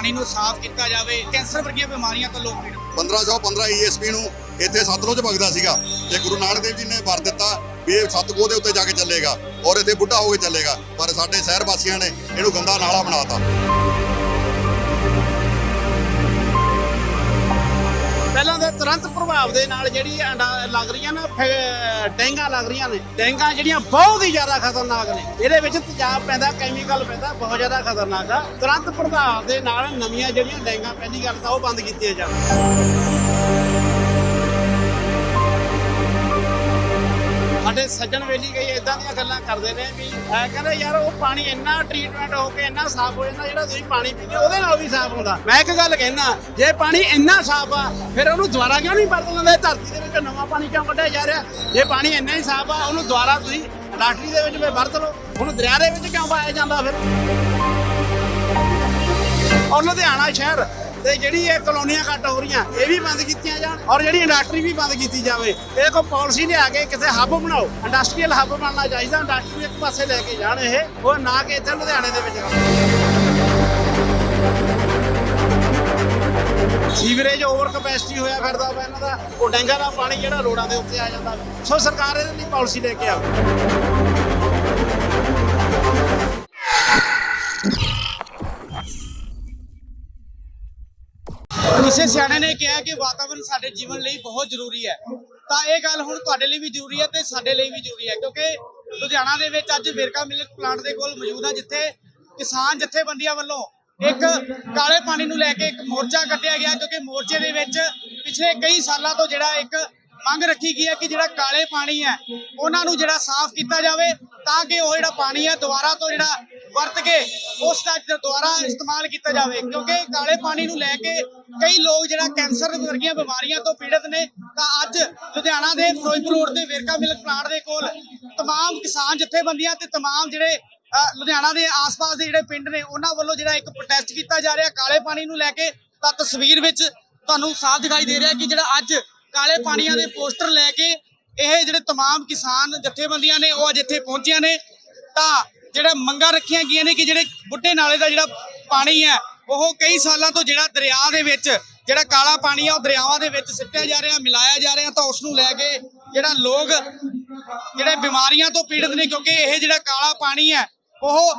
ਪਾਣੀ ਨੂੰ ਸਾਫ਼ ਕੀਤਾ ਜਾਵੇ, ਕੈਂਸਰ ਵਰਗੀਆਂ ਬਿਮਾਰੀਆਂ ਤੋਂ ਲੋਕ ਪੀੜਤ। 1515 ਈਐਸਪੀ ਨੂੰ ਇੱਥੇ ਸਤਲੁਜ ਵਗਦਾ ਸੀਗਾ ਤੇ ਗੁਰੂ ਨਾਨਕ ਦੇਵ ਜੀ ਨੇ ਵਰ ਦਿੱਤਾ ਵੀ ਇਹ ਸਤਗੋਹ ਦੇ ਉੱਤੇ ਜਾ ਕੇ ਚੱਲੇਗਾ ਔਰ ਇੱਥੇ ਬੁੱਢਾ ਹੋ ਕੇ ਚੱਲੇਗਾ, ਪਰ ਸਾਡੇ ਸ਼ਹਿਰ ਵਾਸੀਆਂ ਨੇ ਇਹਨੂੰ ਗੰਦਾ ਨਾਲਾ ਬਣਾਤਾ। ਪਹਿਲਾਂ ਦੇ ਤੁਰੰਤ ਪ੍ਰਭਾਵ ਦੇ ਨਾਲ ਜਿਹੜੀ ਲੱਗ ਰਹੀਆਂ ਨਾ, ਫੈ- ਡੈਂਗਾ ਲੱਗ ਰਹੀਆਂ ਨੇ। ਡੈਂਗਾ ਜਿਹੜੀਆਂ ਬਹੁਤ ਹੀ ਜ਼ਿਆਦਾ ਖਤਰਨਾਕ ਨੇ। ਇਹਦੇ ਵਿੱਚ ਤੇਜ਼ਾਬ ਪੈਂਦਾ ਕੈਮੀਕਲ ਪੈਂਦਾ, ਬਹੁਤ ਜ਼ਿਆਦਾ ਖਤਰਨਾਕ ਆ। ਤੁਰੰਤ ਪ੍ਰਭਾਵ ਦੇ ਨਾਲ ਨਵੀਆਂ ਜਿਹੜੀਆਂ ਡੈਂਗਾ, ਪਹਿਲੀ ਗੱਲ ਤਾਂ ਉਹ ਬੰਦ ਕੀਤੀਆਂ ਜਾਣ। ਸਾਡੇ ਸੱਜਣ ਵੇਲੀ ਗਈ ਇਦਾਂ ਦੀਆਂ ਗੱਲਾਂ ਕਰਦੇ ਨੇ ਵੀ, ਐ ਕਹਿੰਦੇ ਯਾਰ ਉਹ ਪਾਣੀ ਇੰਨਾ ਟ੍ਰੀਟਮੈਂਟ ਹੋ ਕੇ ਇੰਨਾ ਸਾਫ਼ ਹੋ ਜਾਂਦਾ ਜਿਹੜਾ ਤੁਸੀਂ ਪਾਣੀ ਪੀਂਦੇ ਉਹਦੇ ਨਾਲ ਵੀ ਸਾਫ਼ ਹੁੰਦਾ। ਮੈਂ ਇੱਕ ਗੱਲ ਕਹਿਣਾ ਜੇ ਪਾਣੀ ਇੰਨਾ ਸਾਫ਼ ਆ, ਫਿਰ ਉਹਨੂੰ ਦੁਬਾਰਾ ਕਿਉਂ ਨਹੀਂ ਵਰਤ ਲੈਂਦੇ ਧਰਤੀ ਦੇ ਵਿੱਚ ਨਵਾਂ ਪਾਣੀ ਕਿਉਂ ਕੱਢਿਆ ਜਾ ਰਿਹਾ? ਜੇ ਪਾਣੀ ਇੰਨਾ ਹੀ ਸਾਫ਼ ਆ, ਉਹਨੂੰ ਦੁਬਾਰਾ ਤੁਸੀਂ ਇੰਡਸਟਰੀ ਦੇ ਵਿੱਚ ਵੀ ਵਰਤ ਲਓ। ਹੁਣ ਦਰਿਆ ਦੇ ਵਿੱਚ ਕਿਉਂ ਪਾਇਆ ਜਾਂਦਾ ਫਿਰ? ਔਰ ਲੁਧਿਆਣਾ ਸ਼ਹਿਰ ਤੇ ਜਿਹੜੀ ਇਹ ਕਲੋਨੀਆਂ ਘੱਟ ਹੋ ਰਹੀਆਂ, ਇਹ ਵੀ ਬੰਦ ਕੀਤੀਆਂ ਜਾਣ ਔਰ ਜਿਹੜੀ ਇੰਡਸਟਰੀ ਵੀ ਬੰਦ ਕੀਤੀ ਜਾਵੇ। ਇਹ ਕੋਈ ਪਾਲਿਸੀ ਲਿਆ ਕੇ ਕਿਸੇ ਹੱਬ ਬਣਾਓ। ਇੰਡਸਟਰੀਅਲ ਹੱਬ ਬਣਨਾ ਚਾਹੀਦਾ। ਇੰਡਸਟਰੀ ਇੱਕ ਪਾਸੇ ਲੈ ਕੇ ਜਾਣ ਇਹ, ਉਹ ਨਾ ਕਿ ਇੱਥੇ ਲੁਧਿਆਣੇ ਦੇ ਵਿੱਚ ਸੀਵਰੇਜ ਓਵਰ ਕਪੈਸਿਟੀ ਹੋਇਆ ਫਿਰਦਾ ਵਾ ਇਹਨਾਂ ਦਾ। ਉਹ ਡੈਂਗਾ ਦਾ ਪਾਣੀ ਜਿਹੜਾ ਰੋਡਾਂ ਦੇ ਉੱਤੇ ਆ ਜਾਂਦਾ। ਸੋ ਸਰਕਾਰ ਇਹਦੇ ਲਈ ਪਾਲਿਸੀ ਲੈ ਕੇ ਆਵੇ ਕਿਸੇ ਸਿਆਣੇ ਨੇ ਕਿਹਾ ਕਿ ਵਾਤਾਵਰਣ ਸਾਡੇ ਜੀਵਨ ਲਈ ਬਹੁਤ ਜ਼ਰੂਰੀ ਹੈ। ਤਾਂ ਇਹ ਗੱਲ ਹੁਣ ਤੁਹਾਡੇ ਲਈ ਵੀ ਜ਼ਰੂਰੀ ਹੈ ਤੇ ਸਾਡੇ ਲਈ ਵੀ ਜ਼ਰੂਰੀ ਹੈ, ਕਿਉਂਕਿ ਲੁਧਿਆਣਾ ਦੇ ਵਿੱਚ ਅੱਜ ਵੇਰਕਾ ਮਿਲਕ ਪਲਾਂਟ ਦੇ ਕੋਲ ਮੌਜੂਦ ਹਾਂ, ਜਿੱਥੇ ਕਿਸਾਨ ਜਥੇਬੰਦੀਆਂ ਵੱਲੋਂ ਇੱਕ ਕਾਲੇ ਪਾਣੀ ਨੂੰ ਲੈ ਕੇ ਇੱਕ ਮੋਰਚਾ ਕੱਢਿਆ ਗਿਆ, ਕਿਉਂਕਿ ਮੋਰਚੇ ਦੇ ਵਿੱਚ ਪਿਛਲੇ ਕਈ ਸਾਲਾਂ ਤੋਂ ਜਿਹੜਾ ਇੱਕ ਮੰਗ ਰੱਖੀ ਗਈ ਹੈ ਕਿ ਜਿਹੜਾ ਕਾਲੇ ਪਾਣੀ ਹੈ, ਉਹਨਾਂ ਨੂੰ ਜਿਹੜਾ ਸਾਫ਼ ਕੀਤਾ ਜਾਵੇ, ਤਾਂ ਕਿ ਉਹ ਜਿਹੜਾ ਪਾਣੀ ਹੈ ਦੁਬਾਰਾ ਤੋਂ ਜਿਹੜਾ ਵਰਤ ਕੇ ਉਸ ਦਾ ਦੁਬਾਰਾ ਇਸਤੇਮਾਲ ਕੀਤਾ ਜਾਵੇ ਕਿਉਂਕਿ ਕਾਲੇ ਪਾਣੀ ਨੂੰ ਲੈ ਕੇ ਕਈ ਲੋਕ ਜਿਹੜਾ ਕੈਂਸਰ ਵਰਗੀਆਂ ਬਿਮਾਰੀਆਂ ਤੋਂ ਪੀੜਤ ਨੇ ਤਾਂ ਅੱਜ ਲੁਧਿਆਣਾ ਦੇ ਫਿਰੋਜ਼ਪੁਰ ਰੋਡ ਤੇ ਵੇਰਕਾ ਮਿਲਕ ਪਲਾਂਟ ਦੇ ਕੋਲ तमाम ਕਿਸਾਨ ਜਥੇਬੰਦੀਆਂ ਤੇ तमाम ਜਿਹੜੇ ਅ, ਲੁਧਿਆਣਾ ਦੇ ਆਸ-ਪਾਸ ਦੇ ਜਿਹੜੇ ਪਿੰਡ ਨੇ ਉਹਨਾਂ ਵੱਲੋਂ ਜਿਹੜਾ ਇੱਕ ਪ੍ਰੋਟੈਸਟ ਕੀਤਾ ਜਾ ਰਿਹਾ ਕਾਲੇ ਪਾਣੀ ਨੂੰ ਲੈ ਕੇ ਤਾਂ ਤਸਵੀਰ ਵਿੱਚ ਤੁਹਾਨੂੰ ਸਾਫ਼ ਦਿਖਾਈ ਦੇ ਰਿਹਾ ਕਿ ਜਿਹੜਾ ਅੱਜ ਕਾਲੇ ਪਾਣੀਆਂ ਦੇ ਪੋਸਟਰ ਲੈ ਕੇ ਇਹ ਜਿਹੜੇ तमाम ਕਿਸਾਨ ਜਥੇਬੰਦੀਆਂ ਨੇ ਉਹ ਅੱਜ ਇੱਥੇ ਪਹੁੰਚੀਆਂ ਨੇ ਤਾਂ ਜਿਹੜੇ ਮੰਗਾਂ ਰੱਖੀਆਂ ਗਈਆਂ ਨੇ ਕਿ ਜਿਹੜੇ ਬੁੱਢੇ ਨਾਲੇ ਦਾ ਜਿਹੜਾ ਪਾਣੀ ਹੈ ਉਹ ਕਈ ਸਾਲਾਂ ਤੋਂ ਜਿਹੜਾ ਦਰਿਆ ਦੇ ਵਿੱਚ ਜਿਹੜਾ ਕਾਲਾ ਪਾਣੀ ਆ ਉਹ ਦਰਿਆਵਾਂ ਦੇ ਵਿੱਚ ਸਿੱਟਿਆ ਜਾ ਰਿਹਾ ਮਿਲਾਇਆ ਜਾ ਰਿਹਾ ਤਾਂ ਉਸ ਨੂੰ ਲੈ ਕੇ ਜਿਹੜਾ ਲੋਕ ਜਿਹੜੇ ਬਿਮਾਰੀਆਂ ਤੋਂ ਪੀੜਤ ਨੇ ਕਿਉਂਕਿ ਇਹ ਜਿਹੜਾ ਕਾਲਾ ਪਾਣੀ ਹੈ ਉਹ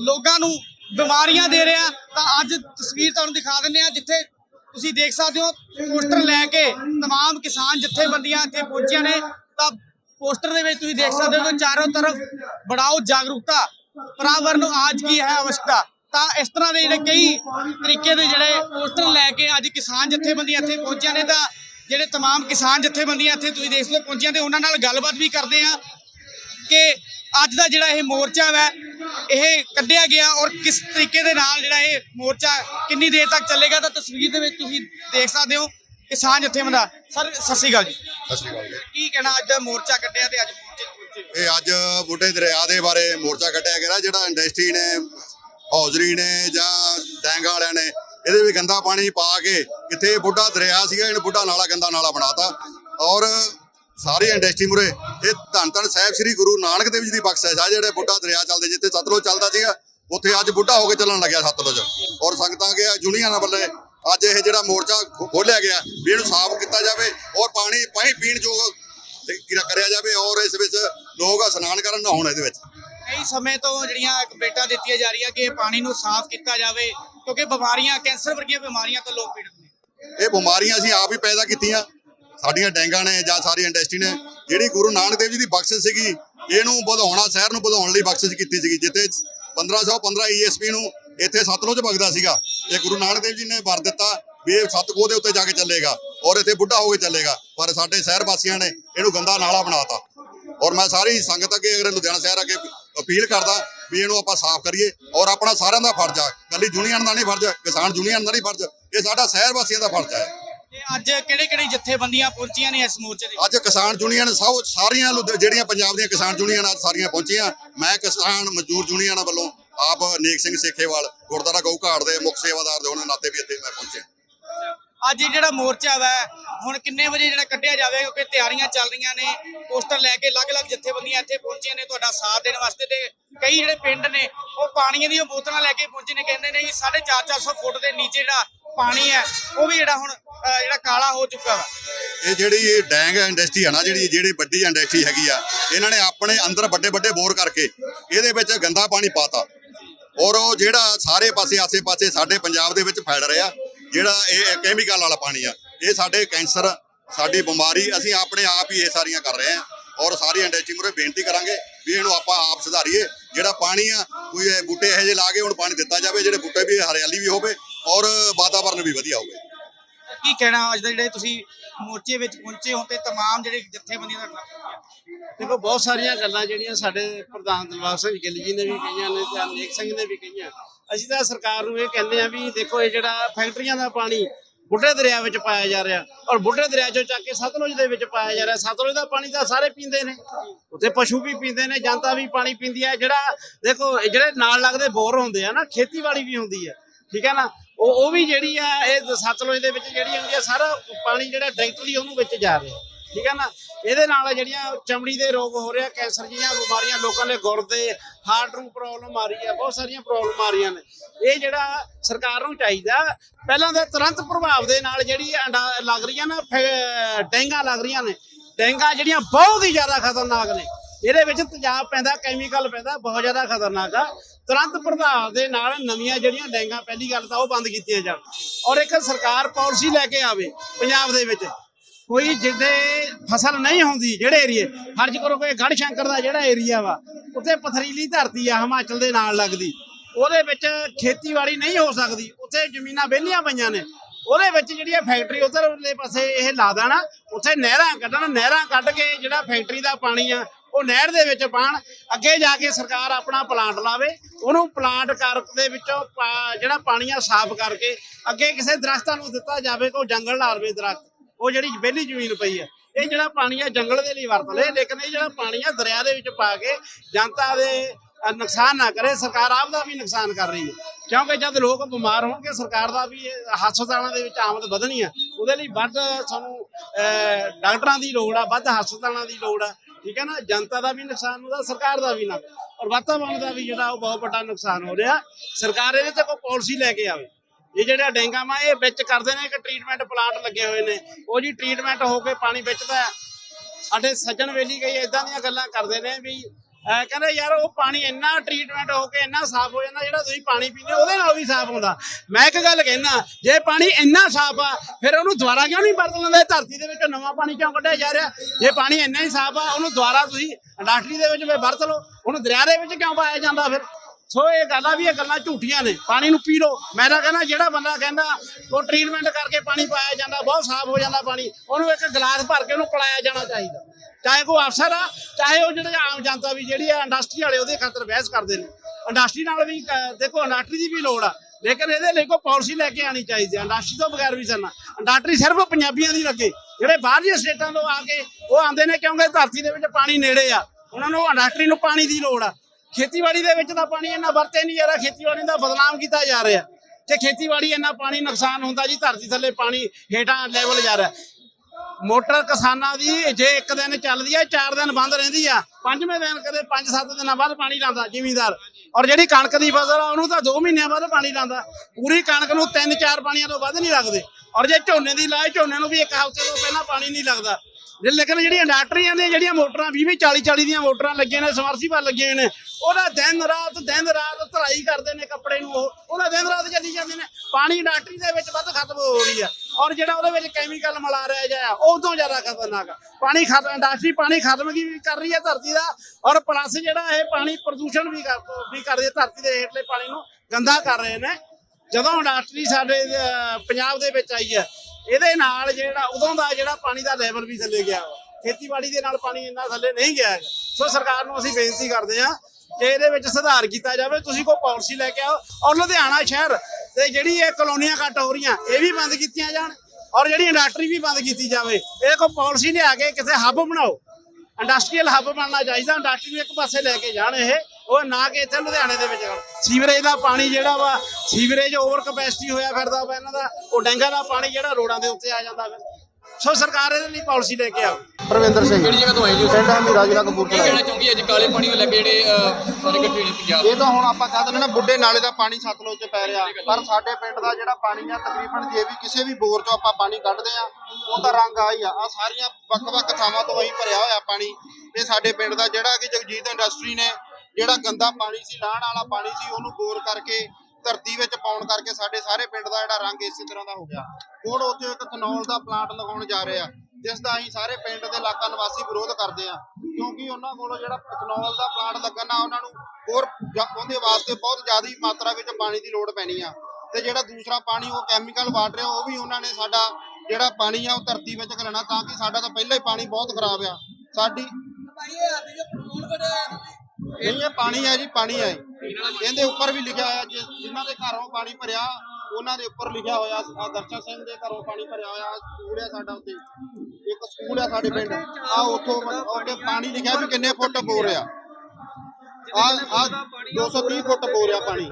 ਲੋਕਾਂ ਨੂੰ ਬਿਮਾਰੀਆਂ ਦੇ ਰਿਹਾ ਤਾਂ ਅੱਜ ਤਸਵੀਰ ਤੁਹਾਨੂੰ ਦਿਖਾ ਦਿੰਦੇ ਆ ਜਿੱਥੇ ਤੁਸੀਂ ਦੇਖ ਸਕਦੇ ਹੋ ਪੋਸਟਰ ਲੈ ਕੇ तमाम ਕਿਸਾਨ ਜਥੇਬੰਦੀਆਂ ਇੱਥੇ ਪਹੁੰਚੀਆਂ ਨੇ ਤਾਂ ਪੋਸਟਰ ਦੇ ਵਿੱਚ ਤੁਸੀਂ ਦੇਖ ਸਕਦੇ ਹੋ ਕਿ ਚਾਰੋਂ ਤਰਫ ਬੜਾਓ ਜਾਗਰੂਕਤਾ ਪਰਾਵਰਨ ਆਜ ਕੀ ਹੈ ਅਵਸਥਾ ਤਾਂ ਇਸ ਤਰ੍ਹਾਂ ਦੇ ਜਿਹੜੇ ਕਈ ਤਰੀਕੇ ਦੇ ਜਿਹੜੇ ਪੋਸਟਰ ਲੈ ਕੇ ਅੱਜ ਕਿਸਾਨ ਜਥੇਬੰਦੀਆਂ ਇੱਥੇ ਪਹੁੰਚੀਆਂ ਨੇ ਤਾਂ ਜਿਹੜੇ तमाम ਕਿਸਾਨ ਜਥੇਬੰਦੀਆਂ ਇੱਥੇ ਤੁਸੀਂ ਦੇਖ ਸਕਦੇ ਹੋ ਪਹੁੰਚੀਆਂ ਤੇ ਉਹਨਾਂ ਨਾਲ ਗੱਲਬਾਤ ਵੀ ਕਰਦੇ ਆ ਕਿ ਅੱਜ ਦਾ ਜਿਹੜਾ ਇਹ ਮੋਰਚਾ ਹੈ ਇਹ ਕੱਢਿਆ ਗਿਆ ਔਰ ਕਿਸ ਤਰੀਕੇ ਦੇ ਨਾਲ ਜਿਹੜਾ ਇਹ ਮੋਰਚਾ ਕਿੰਨੀ ਦੇਰ ਤੱਕ ਚੱਲੇਗਾ ਤਾਂ ਤਸਵੀਰ ਦੇ ਵਿੱਚ ਤੁਸੀਂ ਦੇਖ ਸਕਦੇ ਹੋ ਕਿਸਾਨ ਜਥੇਬੰਦਾ ਸਰ ਸਤਿ ਸ਼੍ਰੀ ਅਕਾਲ ਜੀ। ਸਤਿ ਸ਼੍ਰੀ ਅਕਾਲ ਜੀ। ਕੀ ਕਹਿਣਾ ਅੱਜ ਦਾ ਮੋਰਚਾ ਕੱਢਿਆ ਤੇ ਅੱਜ ਮੋਰਚੇ ਪਹੁੰਚੇ ਇਹ ਅੱਜ ਬੁੱਢੇ ਦਰਿਆ ਦੇ ਬਾਰੇ ਮੋਰਚਾ ਕੱਢਿਆ ਗਿਆ ਜਿਹੜਾ ਇੰਡਸਟਰੀ ਨੇ ਹੌਜ਼ਰੀ ਨੇ ਜਾਂ ਡੈਂਗਾ ਵਾਲਿਆਂ ਨੇ ਇਹਦੇ ਵੀ ਗੰਦਾ ਪਾਣੀ ਪਾ ਕੇ ਕਿੱਥੇ ਬੁੱਢਾ ਦਰਿਆ ਸੀਗਾ ਇਹਨੇ ਬੁੱਢਾ ਨਾਲਾ ਗੰਦਾ ਨਾਲਾ ਬਣਾਤਾ। ਔਰ ਸਾਰੀ ਇੰਡਸਟਰੀ ਮੁਰੇ ਇਹ ਧੰਨ ਧੰਨ ਸਾਹਿਬ ਸ੍ਰੀ ਗੁਰੂ ਨਾਨਕ ਦੇਵ ਜੀ ਦੀ ਬਖਸ਼ਿਸ਼ ਆ ਜਿਹੜੇ ਬੁੱਢਾ ਦਰਿਆ ਚੱਲਦੇ ਜਿੱਥੇ ਸਤਲੁਜ ਚੱਲਦਾ ਸੀਗਾ ਉੱਥੇ ਅੱਜ ਬੁੱਢਾ ਹੋ ਕੇ ਚੱਲਣ ਲੱਗਿਆ ਸਤਲੁਜ। ਔਰ ਸੰਗਤਾਂ ਕੇ ਜੁਨੀਆਂ ਵੱਲੇ ਅੱਜ ਇਹ ਜਿਹੜਾ ਮੋਰਚਾ ਖੋ- ਖੋਲ੍ਹਿਆ ਗਿਆ ਵੀ ਇਹਨੂੰ ਸਾਫ਼ ਕੀਤਾ ਜਾਵੇ ਔਰ ਪਾਣੀ ਪਾਣੀ ਪੀਣ ਯੋਗ ਕਰਿਆ ਜਾਵੇ ਔਰ ਇਸ ਵਿੱਚ ਲੋਕ ਇਸ਼ਨਾਨ ਕਰਨ ਨਹਾਉਣ ਇਹਦੇ ਵਿੱਚ। ਕਈ ਸਮੇਂ ਤੋਂ ਜਿਹੜੀਆਂ ਕੰਪਲੇਂਟਾਂ ਦਿੱਤੀਆਂ ਜਾ ਰਹੀਆਂ ਕਿ ਇਹ ਪਾਣੀ ਨੂੰ ਸਾਫ਼ ਕੀਤਾ ਜਾਵੇ ਕਿਉਂਕਿ ਬਿਮਾਰੀਆਂ ਕੈਂਸਰ ਵਰਗੀਆਂ ਬਿਮਾਰੀਆਂ ਤੋਂ ਲੋਕ ਪੀੜਤ ਨੇ। ਇਹ ਬਿਮਾਰੀਆਂ ਅਸੀਂ ਆਪ ਹੀ ਪੈਦਾ ਕੀਤੀਆਂ। ਸਾਡੀਆਂ ਡੈਂਗਾਂ ਨੇ ਜਾਂ ਸਾਰੀ ਇੰਡਸਟਰੀ ਨੇ ਜਿਹੜੀ ਗੁਰੂ ਨਾਨਕ ਦੇਵ ਜੀ ਦੀ ਬਖਸ਼ਿਸ਼ ਸੀਗੀ ਇਹਨੂੰ ਵਧਾਉਣਾ ਸ਼ਹਿਰ ਨੂੰ ਵਧਾਉਣ ਲਈ ਬਖਸ਼ਿਸ਼ ਕੀਤੀ ਸੀਗੀ ਜਿੱਥੇ 1515 ਈਐਸਪੀ ਨੂੰ ਇੱਥੇ ਸਤਲੁਜ ਵਗਦਾ ਸੀਗਾ। ਤੇ ਗੁਰੂ ਨਾਨਕ ਦੇਵ ਜੀ ਨੇ ਵਰ ਦਿੱਤਾ ਵੀ ਇਹ ਸਤਗੁਰੂ ਦੇ ਉੱਤੇ ਜਾ ਕੇ ਚੱਲੇਗਾ ਔਰ ਇੱਥੇ ਬੁੱਢਾ ਹੋ ਕੇ ਚੱਲੇਗਾ ਪਰ ਸਾਡੇ ਸ਼ਹਿਰ ਵਾਸੀਆਂ ਨੇ ਇਹਨੂੰ ਗੰਦਾ ਨਾਲਾ ਬਣਾਤਾ। ਔਰ ਮੈਂ ਸਾਰੀ ਸੰਗਤ ਅੱਗੇ ਅਗਰ ਲੁਧਿਆਣਾ ਸ਼ਹਿਰ ਅੱਗੇ ਅਪੀਲ ਕਰਦਾ ਵੀ ਇਹਨੂੰ ਆਪਾਂ ਸਾਫ਼ ਕਰੀਏ ਔਰ ਆਪਣਾ ਸਾਰਿਆਂ ਦਾ ਫਰਜ਼ ਆ ਕੱਲੀ ਯੂਨੀਅਨ ਦਾ ਨਹੀਂ ਫਰਜ਼ ਕਿਸਾਨ ਯੂਨੀਅਨ ਦਾ ਨਹੀਂ ਫਰਜ਼ ਇਹ ਸਾਡਾ ਸ਼ਹਿਰ ਵਾਸੀਆਂ ਦਾ ਫਰਜ਼ ਹੈ ਅੱਜ ਕਿਹੜੇ ਕਿਹੜੇ ਜਥੇਬੰਦੀਆਂ ਪਹੁੰਚੀਆਂ ਨੇ ਇਸ ਮੋਰਚੇ ਦੇ? ਅੱਜ ਕਿਸਾਨ ਯੂਨੀਅਨ ਸਭ ਸਾਰੀਆਂ ਜਿਹੜੀਆਂ ਪੰਜਾਬ ਦੀਆਂ ਕਿਸਾਨ ਯੂਨੀਅਨ ਅੱਜ ਸਾਰੀਆਂ ਪਹੁੰਚੀਆਂ। ਮੈਂ ਕਿਸਾਨ ਮਜ਼ਦੂਰ ਯੂਨੀਅਨ ਵੱਲੋਂ ਆਪ ਨੇਕ ਸਿੰਘ ਸੇਖੇਵਾਲ ਗੁਰਦੁਆਰਾ ਗਊ ਘਾਟ ਦੇ ਮੁੱਖ ਸੇਵਾਦਾਰ ਦੇ ਹੋਣ ਨਾਤੇ ਵੀ ਇੱਥੇ ਮੈਂ ਪਹੁੰਚਿਆ ਅੱਜ ਇਹ ਜਿਹੜਾ ਮੋਰਚਾ ਵਾ ਹੁਣ ਕਿੰਨੇ ਵਜੇ ਜਿਹੜਾ ਕੱਢਿਆ ਜਾਵੇ ਕਿਉਂਕਿ ਤਿਆਰੀਆਂ ਚੱਲ ਰਹੀਆਂ ਨੇ। ਪੋਸਟਰ ਲੈ ਕੇ ਅਲੱਗ-ਅਲੱਗ ਜਥੇਬੰਦੀਆਂ ਇੱਥੇ ਪਹੁੰਚੀਆਂ ਨੇ ਤੁਹਾਡਾ ਸਾਥ ਦੇਣ ਵਾਸਤੇ ਤੇ ਕਈ ਜਿਹੜੇ ਪਿੰਡ ਨੇ ਉਹ ਪਾਣੀਆਂ ਦੀਆਂ ਬੋਤਲਾਂ ਲੈ ਕੇ ਪਹੁੰਚੇ ਨੇ ਕਹਿੰਦੇ ਨੇ ਜੀ 450 ਫੁੱਟ ਦੇ ਨੀਚੇ ਜਿਹੜਾ ਪਾਣੀ ਹੈ ਉਹ ਵੀ ਜਿਹੜਾ ਹੁਣ ਜਿਹੜਾ ਕਾਲਾ ਹੋ ਚੁੱਕਾ ਵਾ। ਇਹ ਜਿਹੜੀ ਇਹ ਡੈਂਗ ਇੰਡਸਟਰੀ ਆ ਨਾ ਜਿਹੜੀ ਜਿਹੜੀ ਵੱਡੀ ਇੰਡਸਟਰੀ ਹੈਗੀ ਆ ਇਹਨਾਂ ਨੇ ਆਪਣੇ ਅੰਦਰ ਵੱਡੇ ਵੱਡੇ ਬੋਰ ਕਰਕੇ ਇਹਦੇ ਵਿੱਚ ਗੰਦਾ ਪਾਣੀ ਪਾਤਾ। ਔਰ ਉਹ ਜਿਹੜਾ ਸਾਰੇ ਪਾਸੇ ਆਸੇ-ਪਾਸੇ ਸਾਡੇ ਪੰਜਾਬ ਦੇ ਵਿੱਚ ਫੈਲ ਰਿਹਾ, ਜਿਹੜਾ ਇਹ ਕੈਮੀਕਲ ਵਾਲਾ ਪਾਣੀ ਆ, ਇਹ ਸਾਡੇ ਕੈਂਸਰ, ਸਾਡੀ ਬਿਮਾਰੀ, ਅਸੀਂ ਆਪਣੇ ਆਪ ਹੀ ਇਹ ਸਾਰੀਆਂ ਕਰ ਰਹੇ ਹਾਂ। ਔਰ ਸਾਰੀ ਇੰਡਸਟਰੀ ਮੁਰੇ ਬੇਨਤੀ ਕਰਾਂਗੇ ਵੀ ਇਹਨੂੰ ਆਪਾਂ ਆਪ ਸੁਧਾਰੀਏ। ਜਿਹੜਾ ਪਾਣੀ ਆ, ਕੋਈ ਬੂਟੇ ਇਹੋ ਜਿਹੇ ਲਾ ਕੇ ਹੁਣ ਪਾਣੀ ਦਿੱਤਾ ਜਾਵੇ, ਜਿਹੜੇ ਬੂਟੇ ਵੀ ਹਰਿਆਲੀ ਵੀ ਹੋਵੇ ਔਰ ਵਾਤਾਵਰਨ ਵੀ ਵਧੀਆ ਹੋਵੇ। ਕੀ ਕਹਿਣਾ ਅੱਜ ਦੇ ਜਿਹੜੇ ਤੁਸੀਂ ਮੋਰਚੇ ਵਿੱਚ ਪਹੁੰਚੇ ਹੋ ਤੇ तमाम ਜਿਹੜੇ ਜਥੇਬੰਦੀਆਂ ਦਾ ਦੇਖੋ ਬਹੁਤ ਸਾਰੀਆਂ ਗੱਲਾਂ ਜਿਹੜੀਆਂ ਸਾਡੇ ਪ੍ਰਧਾਨ ਦਿਲਬਾਗ ਸਿੰਘ ਗਿੱਲ ਜੀ ਨੇ ਵੀ ਕਹੀਆਂ ਨੇ ਤੇ ਅਨੇਕ ਸਿੰਘ ਨੇ ਵੀ ਕਹੀਆਂ ਅਸੀਂ ਤਾਂ ਸਰਕਾਰ ਨੂੰ ਇਹ ਕਹਿੰਦੇ ਆ ਵੀ ਦੇਖੋ ਇਹ ਜਿਹੜਾ ਫੈਕਟਰੀਆਂ ਦਾ ਪਾਣੀ ਬੁੱਢੇ ਦਰਿਆ ਵਿੱਚ ਪਾਇਆ ਜਾ ਰਿਹਾ ਔਰ ਬੁੱਢੇ ਦਰਿਆ ਚੋਂ ਚੱਕ ਕੇ ਸਤਲੁਜ ਦੇ ਵਿੱਚ ਪਾਇਆ ਜਾ ਰਿਹਾ ਸਤਲੁਜ ਦਾ ਪਾਣੀ ਤਾਂ ਸਾਰੇ ਪੀਂਦੇ ਨੇ ਉੱਥੇ ਪਸ਼ੂ ਵੀ ਪੀਂਦੇ ਨੇ ਜਨਤਾ ਵੀ ਪਾਣੀ ਪੀਂਦੀ ਹੈ ਜਿਹੜਾ ਦੇਖੋ ਇਹ ਜਿਹੜੇ ਨਾਲ ਲੱਗਦੇ ਬੋਰ ਹੁੰਦੇ ਆ ਨਾ ਖੇਤੀਬਾੜੀ ਵੀ ਹੁੰਦੀ ਹੈ ਠੀਕ ਹੈ ਨਾ ਉਹ ਉਹ ਵੀ ਜਿਹੜੀ ਆ, ਇਹ ਸਤਲੁਜ ਦੇ ਵਿੱਚ ਜਿਹੜੀ ਹੁੰਦੀ ਆ, ਸਾਰਾ, ਪਾਣੀ ਜਿਹੜਾ ਡਾਇਰੈਕਟਲੀ ਉਹਨੂੰ ਵਿੱਚ ਜਾ ਰਿਹਾ। ਠੀਕ ਹੈ ਨਾ? ਇਹਦੇ ਨਾਲ ਜਿਹੜੀਆਂ ਚਮੜੀ ਦੇ ਰੋਗ ਹੋ ਰਿਹਾ, ਕੈਂਸਰ ਦੀਆਂ ਬਿਮਾਰੀਆਂ, ਲੋਕਾਂ ਦੇ ਗੁਰਦੇ ਹਾਰਟ ਨੂੰ ਪ੍ਰੋਬਲਮ ਆ ਰਹੀ ਹੈ ਬਹੁਤ ਸਾਰੀਆਂ ਪ੍ਰੋਬਲਮ ਆ ਰਹੀਆਂ ਨੇ। ਇਹ ਜਿਹੜਾ ਸਰਕਾਰ ਨੂੰ ਚਾਹੀਦਾ, ਪਹਿਲਾਂ ਤਾਂ ਤੁਰੰਤ ਪ੍ਰਭਾਵ ਦੇ ਨਾਲ ਜਿਹੜੀ ਅੰਡਾ- ਲੱਗ ਰਹੀਆਂ ਨਾ, ਫੈ- ਡੈਂਗਾ ਲੱਗ ਰਹੀਆਂ ਨੇ। ਡੈਂਗਾ ਜਿਹੜੀਆਂ ਬਹੁਤ ਹੀ ਜ਼ਿਆਦਾ ਖਤਰਨਾਕ ਨੇ। ਇਹਦੇ ਵਿੱਚ ਤੇਜ਼ਾਬ ਪੈਂਦਾ ਕੈਮੀਕਲ ਪੈਂਦਾ, ਬਹੁਤ ਜ਼ਿਆਦਾ ਖਤਰਨਾਕ ਆ। ਤੁਰੰਤ ਪ੍ਰਭਾਵ ਦੇ ਨਾਲ ਨਵੀਆਂ ਜਿਹੜੀਆਂ ਡੈਂਗਾਂ, ਪਹਿਲੀ ਗੱਲ ਤਾਂ ਉਹ ਬੰਦ ਕੀਤੀਆਂ ਜਾਣ। ਔਰ ਇੱਕ ਸਰਕਾਰ ਪਾਲਿਸੀ ਲੈ ਕੇ ਆਵੇ ਪੰਜਾਬ ਦੇ ਵਿੱਚ, ਕੋਈ ਜਿੱਦੇ ਫਸਲ ਨਹੀਂ ਹੁੰਦੀ ਜਿਹੜੇ ਏਰੀਏ, ਫਰਜ਼ ਕਰੋ ਕੋਈ ਗੜ ਸ਼ੰਕਰ ਦਾ ਜਿਹੜਾ ਏਰੀਆ ਵਾ, ਉੱਥੇ ਪਥਰੀਲੀ ਧਰਤੀ ਆ, ਹਿਮਾਚਲ ਦੇ ਨਾਲ ਲੱਗਦੀ। ਉਹਦੇ ਵਿੱਚ ਖੇਤੀਬਾੜੀ ਨਹੀਂ ਹੋ ਸਕਦੀ, ਉੱਥੇ ਜ਼ਮੀਨਾਂ ਵਿਹਲੀਆਂ ਪਈਆਂ ਨੇ। ਉਹਦੇ ਵਿੱਚ ਜਿਹੜੀ ਇਹ ਫੈਕਟਰੀ ਉਧਰਲੇ ਪਾਸੇ ਇਹ ਲਾ ਦੇਣਾ, ਉੱਥੇ ਨਹਿਰਾਂ ਕੱਢਣ, ਨਹਿਰਾਂ ਕੱਢ ਕੇ ਜਿਹੜਾ ਫੈਕਟਰੀ ਦਾ ਪਾਣੀ ਆ ਉਹ ਨਹਿਰ ਦੇ ਵਿੱਚ ਪਾਣ, ਅੱਗੇ ਜਾ ਕੇ ਸਰਕਾਰ ਆਪਣਾ ਪਲਾਂਟ ਲਾਵੇ, ਉਹਨੂੰ ਪਲਾਂਟ ਕਰ ਦੇ ਵਿੱਚੋਂ ਪਾ- ਜਿਹੜਾ ਪਾਣੀ ਆ ਸਾਫ਼ ਕਰਕੇ ਅੱਗੇ ਕਿਸੇ ਦਰਖਤਾਂ ਨੂੰ ਦਿੱਤਾ ਜਾਵੇ ਕੋਈ ਜੰਗਲ ਲਾ ਲਵੇ ਦਰਖਤ, ਉਹ ਜਿਹੜੀ ਵਿਹਲੀ ਜ਼ਮੀਨ ਪਈ ਹੈ, ਇਹ ਜਿਹੜਾ ਪਾਣੀ ਆ ਜੰਗਲ ਦੇ ਲਈ ਵਰਤ ਲਏ, ਲੇਕਿਨ ਇਹ ਜਿਹੜਾ ਪਾਣੀ ਆ ਦਰਿਆ ਦੇ ਵਿੱਚ ਪਾ ਕੇ ਜਨਤਾ ਦੇ ਨੁਕਸਾਨ ਨਾ ਕਰੇ, ਸਰਕਾਰ ਆਪ ਦਾ ਵੀ ਨੁਕਸਾਨ ਕਰ ਰਹੀ ਹੈ। ਕਿਉਂਕਿ ਜਦ ਲੋਕ ਬਿਮਾਰ ਹੋਣਗੇ, ਸਰਕਾਰ ਦਾ ਵੀ ਹਸਪਤਾਲਾਂ ਦੇ ਵਿੱਚ ਆਮਦ ਵਧਣੀ ਆ ਉਹਦੇ ਲਈ ਵੱਧ ਸਾਨੂੰ ਡਾਕਟਰਾਂ ਦੀ ਲੋੜ ਆ, ਵੱਧ ਹਸਪਤਾਲਾਂ ਦੀ ਲੋੜ ਆ। ਠੀਕ ਹੈ ਨਾ? ਜਨਤਾ ਦਾ ਵੀ ਨੁਕਸਾਨ ਹੁੰਦਾ, ਸਰਕਾਰ ਦਾ ਵੀ ਨਾ। ਔਰ ਵਾਤਾਵਰਣ ਦਾ ਵੀ ਜਿਹੜਾ ਉਹ ਬਹੁਤ ਵੱਡਾ ਨੁਕਸਾਨ ਹੋ ਰਿਹਾ। ਸਰਕਾਰ ਇਹਦੇ ਤੇ ਕੋਈ ਪਾਲਿਸੀ ਲੈ ਕੇ ਆਵੇ। ਇਹ ਜਿਹੜਾ ਡੇਂਗਾ ਮਾ ਇਹ ਵਿੱਚ ਕਰਦੇ ਨੇ ਕਿ ਟ੍ਰੀਟਮੈਂਟ ਪਲਾਂਟ ਲੱਗੇ ਹੋਏ ਨੇ। ਉਹ ਜੀ ਟ੍ਰੀਟਮੈਂਟ ਹੋ ਕੇ ਪਾਣੀ ਵਿੱਚਦਾ ਸਾਡੇ ਸੱਜਣ ਵੇਲੀ ਗਈ ਇਦਾਂ ਦੀਆਂ ਗੱਲਾਂ ਕਰਦੇ ਨੇ ਵੀ ਕਹਿੰਦੇ ਯਾਰ ਉਹ ਪਾਣੀ ਇੰਨਾ ਟ੍ਰੀਟਮੈਂਟ ਹੋ ਕੇ ਇੰਨਾ ਸਾਫ਼ ਹੋ ਜਾਂਦਾ ਜਿਹੜਾ ਤੁਸੀਂ ਪਾਣੀ ਪੀਂਦੇ ਹੋ, ਉਹਦੇ ਨਾਲ ਵੀ ਸਾਫ਼ ਹੁੰਦਾ। ਮੈਂ ਇੱਕ ਗੱਲ ਕਹਿਣਾ ਜੇ ਪਾਣੀ ਇੰਨਾ ਸਾਫ਼ ਆ ਫਿਰ ਉਹਨੂੰ ਦੁਬਾਰਾ ਕਿਉਂ ਨਹੀਂ ਵਰਤ ਲੈਂਦੇ? ਧਰਤੀ ਦੇ ਵਿੱਚੋਂ ਨਵਾਂ ਪਾਣੀ ਕਿਉਂ ਕੱਢਿਆ ਜਾ ਰਿਹਾ? ਜੇ ਪਾਣੀ ਇੰਨਾ ਹੀ ਸਾਫ਼ ਆ ਉਹਨੂੰ ਦੁਬਾਰਾ ਤੁਸੀਂ ਇੰਡਸਟਰੀ ਦੇ ਵਿੱਚ ਵੀ ਵਰਤ ਲਓ। ਉਹਨੂੰ ਦਰਿਆ ਦੇ ਵਿੱਚ ਕਿਉਂ ਪਾਇਆ ਜਾਂਦਾ ਫਿਰ? ਸੋ ਇਹ ਗੱਲਾਂ ਵੀ ਇਹ ਗੱਲਾਂ ਝੂਠੀਆਂ ਨੇ। ਪਾਣੀ ਨੂੰ ਪੀ ਲਓ। ਮੈਂ ਤਾਂ ਕਹਿੰਦਾ ਜਿਹੜਾ ਬੰਦਾ ਕਹਿੰਦਾ ਉਹ ਟ੍ਰੀਟਮੈਂਟ ਕਰਕੇ ਪਾਣੀ ਪਾਇਆ ਜਾਂਦਾ ਬਹੁਤ ਸਾਫ਼ ਹੋ ਜਾਂਦਾ ਪਾਣੀ ਉਹਨੂੰ ਇੱਕ ਗਲਾਸ ਭਰ ਕੇ ਉਹਨੂੰ ਪਿਲਾਇਆ ਜਾਣਾ ਚਾਹੀਦਾ। ਚਾਹੇ ਕੋਈ ਅਫਸਰ ਆ, ਚਾਹੇ ਉਹ ਜਿਹੜੇ ਆਮ ਜਨਤਾ ਵੀ ਜਿਹੜੀ ਆ ਇੰਡਸਟਰੀ ਵਾਲੇ ਉਹਦੇ ਖਾਤਰ ਬਹਿਸ ਕਰਦੇ ਨੇ। ਇੰਡਸਟਰੀ ਨਾਲ ਵੀ ਦੇਖੋ ਇੰਡਸਟਰੀ ਦੀ ਵੀ ਲੋੜ ਆ, ਲੇਕਿਨ ਇਹਦੇ ਲਈ ਕੋਈ ਪਾਲਿਸੀ ਲੈ ਕੇ ਆਣੀ ਚਾਹੀਦੀ ਹੈ ਇੰਡਸਟਰੀ ਤੋਂ ਬਗੈਰ ਵੀ ਚੱਲਣਾ। ਇੰਡਸਟਰੀ ਸਿਰਫ ਪੰਜਾਬੀਆਂ ਦੀ ਲੱਗੇ, ਜਿਹੜੇ ਬਾਹਰਲੀਆਂ ਸਟੇਟਾਂ ਤੋਂ ਆ ਕੇ ਉਹ ਆਉਂਦੇ ਨੇ ਕਿਉਂਕਿ ਧਰਤੀ ਦੇ ਵਿੱਚ ਪਾਣੀ ਨੇੜੇ ਆ, ਉਹਨਾਂ ਨੂੰ ਇੰਡਸਟਰੀ ਨੂੰ ਪਾਣੀ ਦੀ ਲੋੜ ਆ। ਖੇਤੀਬਾੜੀ ਦੇ ਵਿੱਚ ਤਾਂ ਪਾਣੀ ਇੰਨਾ ਵਰਤੇ ਨਹੀਂ ਜਾ ਰਿਹਾ, ਖੇਤੀਬਾੜੀ ਦਾ ਬਦਨਾਮ ਕੀਤਾ ਜਾ ਰਿਹਾ। ਜੇ ਖੇਤੀਬਾੜੀ ਇੰਨਾ ਪਾਣੀ ਨੁਕਸਾਨ ਹੁੰਦਾ ਜੀ, ਧਰਤੀ ਥੱਲੇ ਪਾਣੀ ਹੇਠਾਂ ਲੈਵਲ ਜਾ ਰਿਹਾ। ਮੋਟਰ ਕਿਸਾਨਾਂ ਦੀ ਜੇ ਇੱਕ ਦਿਨ ਚੱਲਦੀ ਆ, ਚਾਰ ਦਿਨ ਬੰਦ ਰਹਿੰਦੀ ਆ, ਪੰਜਵੇਂ ਦਿਨ ਕਦੇ 5-7 ਦਿਨਾਂ ਬਾਅਦ ਪਾਣੀ ਲਾਉਂਦਾ ਜ਼ਿਮੀਂਦਾਰ। ਔਰ ਜਿਹੜੀ ਕਣਕ ਦੀ ਫਸਲ ਆ, ਉਹਨੂੰ ਤਾਂ 2 ਮਹੀਨਿਆਂ ਬਾਅਦ ਪਾਣੀ ਲਾਉਂਦਾ। ਪੂਰੀ ਕਣਕ ਨੂੰ 3-4 ਪਾਣੀਆਂ ਤੋਂ ਵੱਧ ਨਹੀਂ ਲੱਗਦੇ। ਔਰ ਜੇ ਝੋਨੇ ਦੀ ਲਾਏ, ਝੋਨੇ ਨੂੰ ਵੀ ਇੱਕ ਹਫ਼ਤੇ ਤੋਂ ਪਹਿਲਾਂ ਪਾਣੀ ਨਹੀਂ ਲੱਗਦਾ। ਲੇਕਿਨ ਜਿਹੜੀਆਂ ਇੰਡਸਟਰੀਆਂ ਨੇ ਜਿਹੜੀਆਂ ਮੋਟਰਾਂ 20 20 40 40 ਦੀਆਂ ਮੋਟਰਾਂ ਲੱਗੀਆਂ ਨੇ ਸਮਰਸੀਬਲ ਲੱਗੇ ਨੇ, ਉਹਦਾ ਦਿਨ ਰਾਤ ਦਿਨ ਰਾਤ ਧਰਾਈ ਕਰਦੇ ਨੇ ਕੱਪੜੇ ਨੂੰ ਉਹ, ਉਹਦਾ ਦਿਨ ਰਾਤ ਚੱਲੀ ਜਾਂਦੇ ਨੇ। ਪਾਣੀ ਇੰਡਸਟਰੀ ਦੇ ਵਿੱਚ ਵੱਧ ਖਤਮ ਹੋ ਰਹੀ ਆ। ਔਰ ਜਿਹੜਾ ਉਹਦੇ ਵਿੱਚ ਕੈਮੀਕਲ ਮਿਲਾ ਰਿਹਾ ਜਾ ਉਹ ਤੋਂ ਜ਼ਿਆਦਾ ਖਤਰਨਾਕ ਆ। ਪਾਣੀ ਖਤਮ ਇੰਡਸਟਰੀ ਪਾਣੀ ਖਤਮ ਕੀ ਕਰ ਰਹੀ ਹੈ ਧਰਤੀ ਦਾ? ਔਰ ਪਲੱਸ ਜਿਹੜਾ ਇਹ ਪਾਣੀ ਪ੍ਰਦੂਸ਼ਣ ਵੀ ਕਰ ਵੀ ਕਰ ਰਹੀ ਹੈ ਧਰਤੀ ਦੇ ਹੇਠਲੇ ਪਾਣੀ ਨੂੰ ਗੰਦਾ ਕਰ ਰਹੇ ਨੇ। ਜਦੋਂ ਇੰਡਸਟਰੀ ਸਾਡੇ ਅਹ, ਪੰਜਾਬ ਦੇ ਵਿੱਚ ਆਈ ਹੈ ਇਹਦੇ ਨਾਲ ਜਿਹੜਾ ਉਦੋਂ ਦਾ ਜਿਹੜਾ ਪਾਣੀ ਦਾ ਲੈਵਲ ਵੀ ਥੱਲੇ ਗਿਆ। ਵਾ। ਖੇਤੀਬਾੜੀ ਦੇ ਨਾਲ ਪਾਣੀ ਇੰਨਾ ਥੱਲੇ ਨਹੀਂ ਗਿਆ ਹੈਗਾ। ਸੋ ਸਰਕਾਰ ਨੂੰ ਅਸੀਂ ਬੇਨਤੀ ਕਰਦੇ ਹਾਂ ਕਿ ਇਹਦੇ ਵਿੱਚ ਸੁਧਾਰ ਕੀਤਾ ਜਾਵੇ। ਤੁਸੀਂ ਕੋਈ ਪਾਲਿਸੀ ਲੈ ਕੇ ਆਓ। ਔਰ ਲੁਧਿਆਣਾ ਸ਼ਹਿਰ ਤੇ ਜਿਹੜੀ ਇਹ ਕਲੋਨੀਆਂ ਕੱਟ ਹੋ ਰਹੀਆਂ, ਇਹ ਵੀ ਬੰਦ ਕੀਤੀਆਂ ਜਾਣ ਔਰ ਜਿਹੜੀ ਇੰਡਸਟਰੀ ਵੀ ਬੰਦ ਕੀਤੀ ਜਾਵੇ, ਇਹ ਕੋਈ ਪਾਲਿਸੀ ਲਿਆ ਕੇ ਕਿਸੇ ਹੱਬ ਬਣਾਓ। ਇੰਡਸਟਰੀਅਲ ਹੱਬ ਬਣਨਾ ਚਾਹੀਦਾ ਇੰਡਸਟਰੀ ਨੂੰ ਇੱਕ ਪਾਸੇ ਲੈ ਕੇ ਜਾਣ ਇਹ, ਉਹ ਨਾ ਕਿ ਇੱਥੇ ਲੁਧਿਆਣੇ ਦੇ ਵਿੱਚ ਸੀਵਰੇਜ ਦਾ ਪਾਣੀ ਜਿਹੜਾ ਵਾ, ਸੀਵਰੇਜ ਓਵਰ ਕਪੈਸਿਟੀ ਹੋਇਆ ਫਿਰਦਾ ਵਾ ਇਹਨਾਂ ਦਾ, ਉਹ ਡੈਂਗਾ ਦਾ ਪਾਣੀ ਜਿਹੜਾ ਰੋਡਾਂ ਦੇ ਉੱਤੇ ਆ ਜਾਂਦਾ ਫਿਰ। ਸੋ ਸਰਕਾਰ ਇਹਦੇ ਲਈ ਪਾਲਿਸੀ ਲੈ ਕੇ ਆਓ ਪ੍ਰਵਿੰਦਰ ਸਿੰਘ ਕਿਹੜੀ ਜਗ੍ਹਾ ਤੋਂ ਆਏ ਜੀ ਪਿੰਡ ਹਮੀਰਾ ਜ਼ਿਲ੍ਹਾ ਕੀ ਕਪੂਰਥਲਾ ਕਹਿਣਾ ਚਾਹੁੰਗੀ ਅੱਜ ਕਾਲੇ ਪਾਣੀ ਨੂੰ ਲੈ ਕੇ ਜਿਹੜੇ ਅਹ, ਸਾਰੇ ਇਕੱਠੇ ਨੇ ਪੰਜਾਬ ਇਹ ਤਾਂ ਹੁਣ ਆਪਾਂ ਕਹਿ ਦਿੰਦੇ ਨਾ ਬੁੱਢੇ ਨਾਲੇ ਦਾ ਪਾਣੀ ਸਤਲੁਜ ਚ ਪੈ ਰਿਹਾ। ਪਰ ਸਾਡੇ ਪਿੰਡ ਦਾ ਜਿਹੜਾ ਪਾਣੀ ਆ ਤਕਰੀਬਨ ਜੇ ਵੀ ਕਿਸੇ ਵੀ ਬੋਰ ਚੋਂ ਆਪਾਂ ਪਾਣੀ ਕੱਢਦੇ ਆ ਉਹਦਾ ਰੰਗ ਆ ਹੀ ਆ। ਆ ਸਾਰੀਆਂ ਵੱਖ-ਵੱਖ ਥਾਵਾਂ ਤੋਂ ਅਸੀਂ ਭਰਿਆ ਹੋਇਆ ਪਾਣੀ। ਤੇ ਸਾਡੇ ਪਿੰਡ ਦਾ ਜਿਹੜਾ ਕਿ ਜਗਜੀਤ ਇੰਡਸਟਰੀ ਨੇ ਜਿਹੜਾ ਗੰਦਾ ਪਾਣੀ ਸੀ ਲਾਹਣ ਵਾਲਾ ਪਾਣੀ ਸੀ ਉਹਨੂੰ ਬੋਰ ਕਰਕੇ ਧਰਤੀ ਵਿੱਚ ਪਾਉਣ ਕਰਕੇ ਸਾਡੇ ਸਾਰੇ ਪਿੰਡ ਦਾ ਜਿਹੜਾ ਰੰਗ ਇਸੇ ਤਰ੍ਹਾਂ ਦਾ ਹੋ ਗਿਆ। ਹੁਣ ਉੱਥੇ ਇੱਕ ਥਨੋਲ ਦਾ ਪਲਾਂਟ ਲਗਾਉਣ ਜਾ ਰਹੇ ਆ ਜਿਸ ਦਾ ਅਸੀਂ ਸਾਰੇ ਪਿੰਡ ਦੇ ਇਲਾਕਾ ਨਿਵਾਸੀ ਵਿਰੋਧ ਕਰਦੇ ਆ ਕਿਉਂਕਿ ਉਹਨਾਂ ਕੋਲ ਜਿਹੜਾ ਇਥਨੋਲ ਦਾ ਪਲਾਂਟ ਲੱਗਣ ਨਾਲ ਉਹਨਾਂ ਨੂੰ ਹੋਰ ਉਹਦੇ ਵਾਸਤੇ ਬਹੁਤ ਜ਼ਿਆਦਾ ਮਾਤਰਾ ਵਿੱਚ ਪਾਣੀ ਦੀ ਲੋੜ ਪੈਣੀ ਆ। ਤੇ ਜਿਹੜਾ ਦੂਸਰਾ ਪਾਣੀ ਉਹ ਕੈਮੀਕਲ ਵਾਟਰ ਆ ਉਹ ਵੀ ਉਹਨਾਂ ਨੇ ਸਾਡਾ ਜਿਹੜਾ ਪਾਣੀ ਆ ਉਹ ਧਰਤੀ ਵਿੱਚ ਘਲਣਾ ਤਾਂ ਕਿ ਸਾਡਾ ਤਾਂ ਪਹਿਲਾਂ ਹੀ ਪਾਣੀ ਬਹੁਤ ਖਰਾਬ ਆ। ਸਾਡੀ ਨਹੀਂ ਇਹ ਪਾਣੀ ਹੈ ਜੀ ਪਾਣੀ ਹੈ ਇਹਦੇ ਉੱਪਰ ਵੀ ਲਿਖਿਆ ਹੋਇਆ ਜਿ- ਜਿਨ੍ਹਾਂ ਦੇ ਘਰੋਂ ਪਾਣੀ ਭਰਿਆ, ਉਹਨਾਂ ਦੇ ਉੱਪਰ ਲਿਖਿਆ ਹੋਇਆ ਆ ਦਰਸ਼ਨ ਸਿੰਘ ਦੇ ਘਰੋਂ ਪਾਣੀ ਭਰਿਆ ਹੋਇਆ ਸਕੂਲ ਹੈ ਸਾਡਾ ਉੱਤੇ ਇੱਕ ਸਕੂਲ ਹੈ ਸਾਡੇ ਪਿੰਡ। ਆ ਉੱਥੋਂ ਉੱਤੇ ਪਾਣੀ ਲਿਖਿਆ ਵੀ ਕਿੰਨੇ ਫੁੱਟ ਬੋਰ ਆ। ਆ ਆ 230 ਫੁੱਟ ਆ ਪਾਣੀ।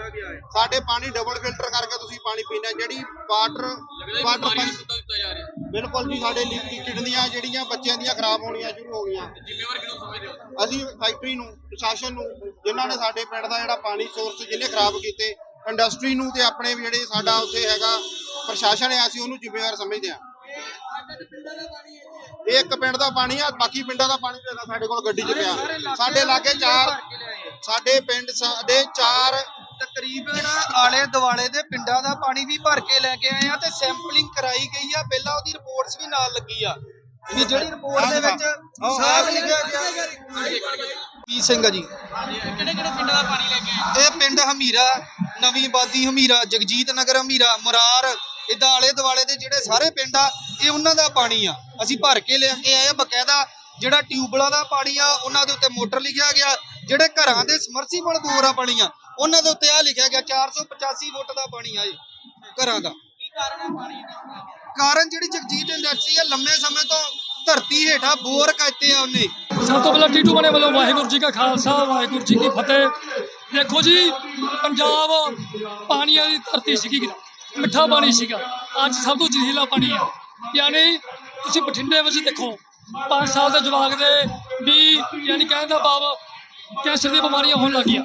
ਸਾਡੇ ਪਾਣੀ ਡਬਲ ਫਿਲਟਰ ਕਰਕੇ ਤੁਸੀਂ ਪਾਣੀ ਪੀਣਾ ਜਿਹੜੀ ਵਾਟਰ ਵਾਟਰ ਪਾਣੀ ਪੰਪ ਸੁੱਤਾ ਦਿੱਤਾ ਜਾ ਰਿਹਾ। ਬਿਲਕੁਲ ਜੀ ਸਾਡੇ ਲਿਪੀ ਕਿਡਨੀਆਂ ਜਿਹੜੀਆਂ ਬੱਚਿਆਂ ਦੀਆਂ ਖਰਾਬ ਹੋਣੀਆਂ ਸ਼ੁਰੂ ਹੋ ਗਈਆਂ। ਜ਼ਿੰਮੇਵਾਰ ਕਿਹਨੂੰ ਸਮਝਦੇ ਹੋ? ਅਸੀਂ ਫੈਕਟਰੀ ਨੂੰ ਪ੍ਰਸ਼ਾਸਨ ਨੂੰ ਜਿਨ੍ਹਾਂ ਨੇ ਸਾਡੇ ਪਿੰਡ ਦਾ ਜਿਹੜਾ ਪਾਣੀ ਸੋਰਸ ਜਿਹਨੇ ਖਰਾਬ ਕੀਤੇ ਇੰਡਸਟਰੀ ਨੂੰ ਤੇ ਆਪਣੇ ਵੀ ਜਿਹੜੇ ਸਾਡਾ ਉੱਥੇ ਹੈਗਾ ਪ੍ਰਸ਼ਾਸਨ ਹੈ ਅਸੀਂ ਉਹਨੂੰ ਜ਼ਿੰਮੇਵਾਰ ਸਮਝਦੇ ਹਾਂ ਇਹ ਇੱਕ ਪਿੰਡ ਦਾ ਪਾਣੀ ਆ ਬਾਕੀ ਪਿੰਡਾਂ ਦਾ ਪਾਣੀ ਸਾਡੇ ਕੋਲ ਗੱਡੀ 'ਚ ਪਿਆ। ਸਾਡੇ ਲਾਗੇ ਚਾਰ ਸਾਡੇ ਪਿੰਡ ਸਾਡੇ ਚਾਰ ਤਕਰੀਬਨ ਆਲੇ ਦੁਆਲੇ ਦੇ ਪਿੰਡਾਂ ਦਾ ਪਾਣੀ ਵੀ ਭਰ ਕੇ ਲੈ ਕੇ ਆਏ ਆ ਤੇ ਸੈਂਪਲਿੰਗ ਕਰਾਈ ਗਈ ਆ। ਪਹਿਲਾਂ ਉਹਦੀ ਰਿਪੋਰਟਸ ਵੀ ਨਾਲ ਲੱਗੀ ਆ। ਵੀ ਜਿਹੜੀ ਰਿਪੋਰਟ ਦੇ ਵਿੱਚ ਸਾਫ਼ ਲਿਖਿਆ ਗਿਆ। ਪੀ ਸਿੰਘ ਆ ਜੀ? ਕਿਹੜੇ ਕਿਹੜੇ ਪਿੰਡਾਂ ਦਾ ਪਾਣੀ ਲੈ ਕੇ ਇਹ ਪਿੰਡ ਹਮੀਰਾ ਨਵੀਂ ਬਾਦੀ ਹਮੀਰਾ ਜਗਜੀਤ ਨਗਰ ਹਮੀਰਾ ਮੁਰਾਰ ਇਦਾਂ ਆਲੇ ਦੁਆਲੇ ਦੇ ਜਿਹੜੇ ਸਾਰੇ ਪਿੰਡ ਆ ਇਹ ਉਹਨਾਂ ਦਾ ਪਾਣੀ ਆ। ਅਸੀਂ ਭਰ ਕੇ ਲੈ ਕੇ ਆਏ ਆ। ਬਕਾਇਦਾ ਜਿਹੜਾ ਟਿਊਬਲਾਂ ਦਾ ਪਾਣੀ ਆ ਉਹਨਾਂ ਦੇ ਉੱਤੇ ਮੋਟਰ ਲਿਖਿਆ ਗਿਆ। ਜਿਹੜੇ ਘਰਾਂ ਦੇ ਸਮਰਸੀਬਲ ਬੋਰ ਆ ਪਾਣੀ ਆ ਉਹਨਾਂ ਦੇ ਉੱਤੇ ਆ ਲਿਖਿਆ ਗਿਆ 485 ਫੁੱਟ ਦਾ ਪਾਣੀ ਆ ਇਹ ਘਰਾਂ ਦਾ। ਕਾਰਨ ਜਿਹੜੀ ਜਗਜੀਤ ਇੰਡਸਟਰੀ ਆ ਲੰਮੇ ਸਮੇਂ ਤੋਂ ਧਰਤੀ ਹੇਠਾਂ ਬੋਰ ਕਰਤੇ ਆ ਉਹਨੇ। ਸਭ ਤੋਂ ਪਹਿਲਾਂ ਟੀਟੂ ਬਣੇ ਵੱਲੋਂ ਵਾਹਿਗੁਰੂ ਜੀ ਕਾ ਖਾਲਸਾ ਵਾਹਿਗੁਰੂ ਜੀ ਕੀ ਫਤਿਹ। ਦੇਖੋ ਜੀ ਪੰਜਾਬ ਪਾਣੀਆਂ ਦੀ ਧਰਤੀ ਸੀਗੀ ਮਿੱਠਾ ਪਾਣੀ ਸੀਗਾ। ਅੱਜ ਸਭ ਤੋਂ ਜ਼ਹਿਰੀਲਾ ਪਾਣੀ ਆ। ਯਾਨੀ ਤੁਸੀਂ ਬਠਿੰਡੇ ਵਿੱਚ ਦੇਖੋ 5 ਸਾਲ ਦੇ ਜਵਾਕ ਦੇ ਵੀ ਯਾਨੀ ਕਹਿਣ ਦਾ ਭਾਵ ਕੈਂਸਰ ਦੀਆਂ ਬਿਮਾਰੀਆਂ ਹੋਣ ਲੱਗੀਆਂ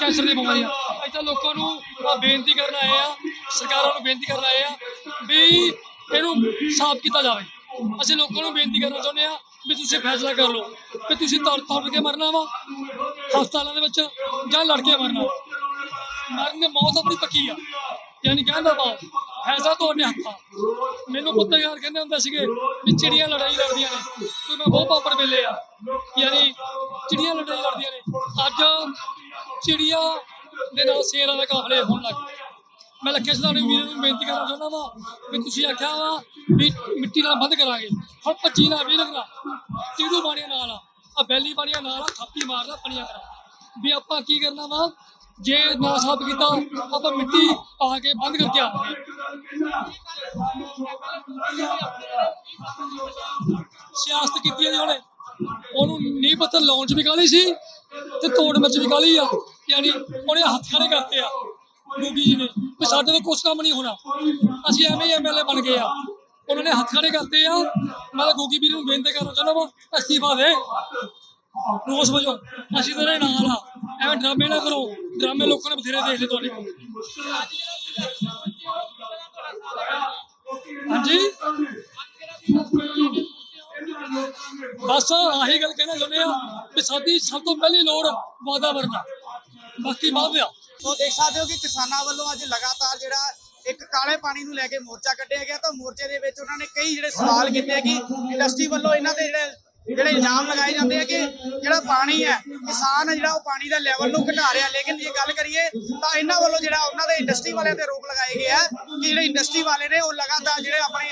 ਕੈਂਸਰ ਦੀਆਂ ਬਿਮਾਰੀਆਂ। ਇੱਥੇ ਲੋਕਾਂ ਨੂੰ ਆਹ ਬੇਨਤੀ ਕਰਨ ਆਏ ਆ, ਸਰਕਾਰਾਂ ਨੂੰ ਬੇਨਤੀ ਕਰਨ ਆਏ ਆ ਵੀ ਇਹਨੂੰ ਸਾਫ਼ ਕੀਤਾ ਜਾਵੇ। ਅਸੀਂ ਲੋਕਾਂ ਨੂੰ ਬੇਨਤੀ ਕਰਨਾ ਚਾਹੁੰਦੇ ਆ ਵੀ ਤੁਸੀਂ ਫੈਸਲਾ ਕਰ ਲਓ, ਵੀ ਤੁਸੀਂ ਤੌਰ ਤੌਰ ਕੇ ਮਰਨਾ ਵਾ, ਹਸਪਤਾਲਾਂ ਦੇ ਵਿੱਚ ਜਾਂ ਲੜ ਕੇ ਮਰਨਾ। ਮਰਨ ਦੀ ਮੌਤ ਆਪਣੀ ਪੱਕੀ ਆ। ਯਾਨੀ ਕਹਿੰਦਾ ਵਾ ਫੈਸਲਾ ਤੁਹਾਡੇ ਹੱਥਾਂ ਮੈਨੂੰ ਪੱਤਰਕਾਰ ਕਹਿੰਦੇ ਹੁੰਦੇ ਸੀਗੇ ਵੀ ਚਿੜੀਆਂ ਲੜਾਈ ਲੜਦੀਆਂ ਨੇ। ਕੋਈ ਮੈਂ ਬਹੁਤ ਪਾਪੜ ਵੇਲੇ ਆ। ਯਾਨੀ ਚਿੜੀਆਂ ਲੜਾਈ ਲੜਦੀਆਂ ਨੇ। ਅੱਜ ਚਿੜੀਆਂ ਦੇ ਨਾਲ ਸ਼ੇਰਾਂ ਦੇ ਕਾਫਲੇ ਹੋਣ ਲੱਗ ਪਏ ਮੈਂ ਲੱਖੇ ਸਦਾਣੇ ਵੀਰ ਨੂੰ ਬੇਨਤੀ ਕਰਨਾ ਚਾਹੁੰਦਾ ਵਾਂ ਵੀ ਤੁਸੀਂ ਆਖਿਆ ਵਾ ਵੀ ਮਿੱਟੀ ਨਾਲ ਬੰਦ ਕਰਾਂਗੇ। ਹੁਣ ਪੱਚੀ ਨਾਲ ਵੀ ਲੱਗਣਾ। ਤੀੜੂ ਬਾਣੀਆਂ ਨਾਲ ਆ। ਆ ਬੈਲੀ ਬਾਣੀਆਂ ਨਾਲ ਆ, ਥਾਪੀ ਮਾਰਦਾ ਪਣੀਆਂ ਕਰਾ। ਵੀ ਆਪਾਂ ਕੀ ਕਰਨਾ ਵਾ? ਜੇ ਨਾ ਸਾਫ਼ ਕੀਤਾ ਆਪਾਂ ਮਿੱਟੀ ਪਾ ਕੇ ਬੰਦ ਕਰਕੇ ਆਵਾਂਗੇ ਸਿਆਸਤ ਕੀਤੀ ਹੈ ਜੀ ਉਹਨੇ। ਉਹਨੂੰ ਨੀਂਹ ਪੱਥਰ ਲਾਉਣ ਚ ਵੀ ਕਾਲੀ ਸੀ ਤੇ ਤੋੜਨ ਵਿੱਚ ਵੀ ਕਾਲੀ ਆ। ਯਾਨੀ ਉਹਨੇ ਹੱਥ ਖੜੇ ਕਰਤੇ ਆ ਗੋਗੀ ਜੀ ਨੇ। ਵੀ ਸਾਡੇ ਤੋਂ ਕੁਛ ਕੰਮ ਨਹੀਂ ਹੋਣਾ। ਅਸੀਂ ਐਵੇਂ ਹੀ ਐਮਐਲਏ ਬਣ ਗਏ ਆ। ਉਹਨਾਂ ਨੇ ਹੱਥ ਖੜੇ ਕਰਤੇ ਆ। ਮੈਂ ਤਾਂ ਗੋਗੀ ਵੀਰ ਨੂੰ ਬੇਨਤੀ ਕਰਨਾ ਚਾਹੁੰਦਾ ਵਾ, ਅਸਤੀਫਾ ਦੇ। ਰੋਸ ਵਜੋਂ ਅਸੀਂ ਤੇਰੇ ਨਾਲ ਆ। ਐਵੇਂ ਡਰਾਮੇ ਨਾ ਕਰੋ। ਡਰਾਮੇ ਲੋਕਾਂ ਨੇ ਬਥੇਰੇ ਦੇਖ ਲਏ ਤੁਹਾਡੇ। ਹਾਂਜੀ? ਬਸ ਆਹੀ ਗੱਲ ਕਹਿਣਾ ਚਾਹੁੰਦੇ ਆ ਵੀ ਸਾਡੀ ਸਭ ਤੋਂ ਪਹਿਲੀ ਲੋੜ ਵਾਤਾਵਰਨ ਆ। ਬਾਕੀ ਬਾਅਦ ਆ। ਸੋ ਦੇਖ ਸਕਦੇ ਹੋ ਕਿ ਕਿਸਾਨਾਂ ਵੱਲੋਂ ਅੱਜ ਲਗਾਤਾਰ ਜਿਹੜਾ ਇੱਕ ਕਾਲੇ ਪਾਣੀ ਨੂੰ ਲੈ ਕੇ ਮੋਰਚਾ ਕੱਢਿਆ ਗਿਆ। ਤਾਂ ਮੋਰਚੇ ਦੇ ਵਿੱਚ ਉਹਨਾਂ ਨੇ ਕਈ ਜਿਹੜੇ ਸਵਾਲ ਕੀਤੇ ਕਿ ਇੰਡਸਟਰੀ ਵੱਲੋਂ ਇਹਨਾਂ ਦੇ ਜਿਹੜੇ ਜਿਹੜੇ ਇਲਜ਼ਾਮ ਲਗਾਏ ਜਾਂਦੇ ਆ ਕਿ ਜਿਹੜਾ ਪਾਣੀ ਹੈ ਕਿਸਾਨ ਜਿਹੜਾ ਉਹ ਪਾਣੀ ਦਾ ਲੈਵਲ ਨੂੰ ਘਟਾ ਰਿਹਾ। ਲੇਕਿਨ ਜੇ ਗੱਲ ਕਰੀਏ ਤਾਂ ਇਹਨਾਂ ਵੱਲੋਂ ਜਿਹੜਾ ਉਹਨਾਂ ਦੇ ਇੰਡਸਟਰੀ ਵਾਲਿਆਂ ਤੇ ਰੋਕ ਲਗਾਏ ਗਏ ਆ ਕਿ ਜਿਹੜੇ ਇੰਡਸਟਰੀ ਵਾਲੇ ਨੇ ਉਹ ਲਗਾਤਾਰ ਜਿਹੜੇ ਆਪਣੇ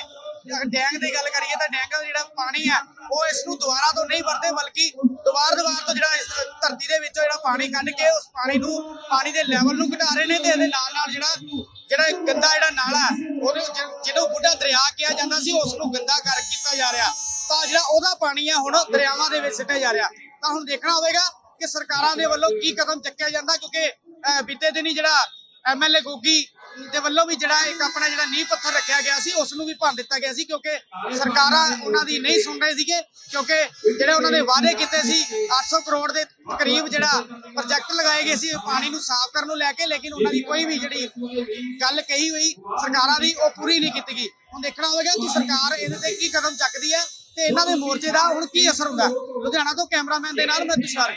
ਡੈਂਗ ਦੀ ਗੱਲ ਕਰੀਏ ਤਾਂ ਡੈਂਗ ਦਾ ਜਿਹੜਾ ਪਾਣੀ ਹੈ ਉਹ ਇਸ ਨੂੰ ਦੁਬਾਰਾ ਤੋਂ ਨਹੀਂ ਵਰਤੇ ਬਲਕਿ ਦੁਬਾਰ ਦੁਬਾਰ ਤੋਂ ਜਿਹੜਾ ਇਸ ਧਰਤੀ ਦੇ ਵਿੱਚੋਂ ਜਿਹੜਾ ਪਾਣੀ ਕੱਢ ਕੇ ਉਸ ਪਾਣੀ ਨੂੰ ਪਾਣੀ ਦੇ ਲੈਵਲ ਨੂੰ ਘਟਾ ਰਹੇ ਨੇ ਤੇ ਇਹਦੇ ਨਾਲ ਨਾਲ ਜਿਹੜਾ ਜਿਹੜਾ ਗੰਦਾ ਜਿਹੜਾ ਨਾਲਾ ਹੈ, ਉਹਨੂੰ ਜਿਹਨੂੰ ਬੁੱਢਾ ਦਰਿਆ ਕਿਹਾ ਜਾਂਦਾ ਸੀ ਉਸ ਨੂੰ ਗੰਦਾ ਕਰ ਕੀਤਾ ਜਾ ਰਿਹਾ। ਤਾਂ ਜਿਹੜਾ ਉਹਦਾ ਪਾਣੀ ਆ ਹੁਣ ਦਰਿਆਵਾਂ ਦੇ ਵਿੱਚ ਸਿੱਟਿਆ ਜਾ ਰਿਹਾ। ਤਾਂ ਹੁਣ ਦੇਖਣਾ ਹੋਵੇਗਾ ਕਿ ਸਰਕਾਰਾਂ ਦੇ ਵੱਲੋਂ ਕੀ ਕਦਮ ਚੱਕਿਆ ਜਾਂਦਾ, ਕਿਉਂਕਿ ਬੀਤੇ ਦਿਨੀ ਜਿਹੜਾ ਐਮਐਲਏ ਗੋਗੀ ਦੇ ਵੱਲੋਂ ਵੀ ਜਿਹੜਾ ਇੱਕ ਆਪਣਾ ਜਿਹੜਾ ਨੀਂਹ ਪੱਥਰ ਰੱਖਿਆ ਗਿਆ ਸੀ, ਉਸ ਨੂੰ ਵੀ ਭੰਨ ਦਿੱਤਾ ਗਿਆ ਸੀ, ਕਿਉਂਕਿ ਸਰਕਾਰਾਂ ਉਹਨਾਂ ਦੀ ਨਹੀਂ ਸੁਣ ਰਹੇ ਸੀਗੇ, ਕਿਉਂਕਿ ਜਿਹੜੇ ਉਹਨਾਂ ਨੇ ਵਾਅਦੇ ਕੀਤੇ ਸੀ 800 ਕਰੋੜ ਦੇ ਕਰੀਬ ਜਿਹੜਾ ਪ੍ਰੋਜੈਕਟ ਲਗਾਏ ਗਏ ਸੀ ਪਾਣੀ ਨੂੰ ਸਾਫ਼ ਕਰਨ ਨੂੰ ਲੈ ਕੇ, ਲੇਕਿਨ ਉਹਨਾਂ ਦੀ ਕੋਈ ਵੀ ਜਿਹੜੀ ਗੱਲ ਕਹੀ ਹੋਈ ਸਰਕਾਰਾਂ ਦੀ, ਉਹ ਪੂਰੀ ਨਹੀਂ ਕੀਤੀ ਗਈ। ਹੁਣ ਦੇਖਣਾ ਹੋਵੇਗਾ ਕਿ ਸਰਕਾਰ ਇਹਦੇ ਤੇ ਕੀ ਕਦਮ ਚੱਕਦੀ ਹੈ ਤੇ ਇਹਨਾਂ ਦੇ ਮੋਰਚੇ ਦਾ ਹੁਣ ਕੀ ਅਸਰ ਹੁੰਦਾ? ਲੁਧਿਆਣਾ ਤੋਂ ਕੈਮਰਾਮੈਨ ਦੇ ਨਾਲ ਮੈਂ ਤੁਸ਼ਾਰ।